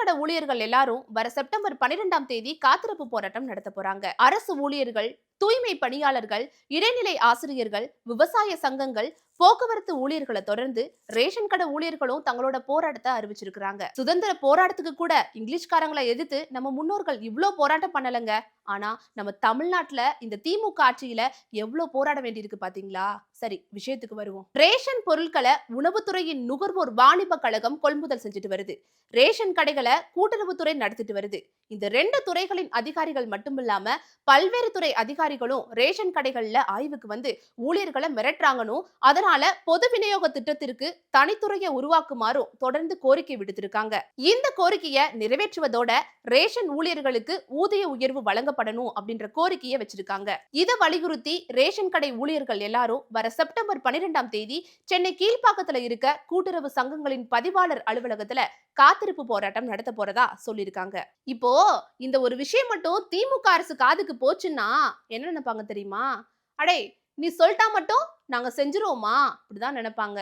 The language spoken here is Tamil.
கடை ஊழியர்கள் எல்லாரும் வர செப்டம்பர் பன்னிரெண்டாம் தேதி காத்திருப்பு போராட்டம் நடத்த போறாங்க. அரசு ஊழியர்கள் தூய்மை பணியாளர்கள் இடைநிலை ஆசிரியர்கள் விவசாய சங்கங்கள் போக்குவரத்து ஊழியர்களை தொடர்ந்து ரேஷன் கடை ஊழியர்களும் தங்களோட போராட்டத்தை அறிவிச்சிருக்கிறாங்க. சுதந்திர போராட்டத்துக்கு கூட இங்கிலீஷ்காரங்களை எதிர்த்து நம்ம முன்னோர்கள் இவ்வளோ போராட்டம் பண்ணலங்க. ஆனா நம்ம தமிழ்நாட்டுல இந்த திமுக ஆட்சியில எவ்வளவு போராட வேண்டியிருக்கு பாத்தீங்களா? சரி விஷயத்துக்கு வருவோம். ரேஷன் பொருட்களை உணவுத்துறையின் நுகர்வோர் வாணிப கழகம் கொள்முதல் செஞ்சுட்டு வருது. ரேஷன் கடைகளை கூட்டுறவுத்துறை நடத்திட்டு வருது. இந்த ரெண்டு துறைகளின் அதிகாரிகள் மட்டுமில்லாம பல்வேறு துறை அதிகாரிகளும் ரேஷன் கடைகள்ல ஆய்வுக்கு வந்து ஊழியர்களை மிரட்டுறாங்கன்னு அதனால பொது விநியோக திட்டத்திற்கு தனித்துறையை உருவாக்குமாறும் தொடர்ந்து கோரிக்கை விடுத்திருக்காங்க. இந்த கோரிக்கையை நிறைவேற்றுவதோட ரேஷன் ஊழியர்களுக்கு ஊதிய உயர்வு வழங்கப்படணும் அப்படின்ற கோரிக்கையை வச்சிருக்காங்க. இதை வலியுறுத்தி ரேஷன் கடை ஊழியர்கள் எல்லாரும் வர செப்டம்பர் பன்னிரெண்டாம் தேதி சென்னை கீழ்ப்பாக்கத்துல இருக்க கூட்டுறவு சங்கங்களின் பதிவாளர் அலுவலகத்துல காத்திருப்பு போராட்டம் நடத்த போறதா சொல்லியிருக்காங்க. இப்போ இந்த ஒரு விஷயம் மட்டும் திமுக அரசு காதுக்கு போச்சுன்னா என்ன நினைப்பாங்க தெரியுமா? அடே நீ சொல்லிட்டா மட்டும் நாங்க செஞ்சிருவோமா? அப்படிதான் நினைப்பாங்க.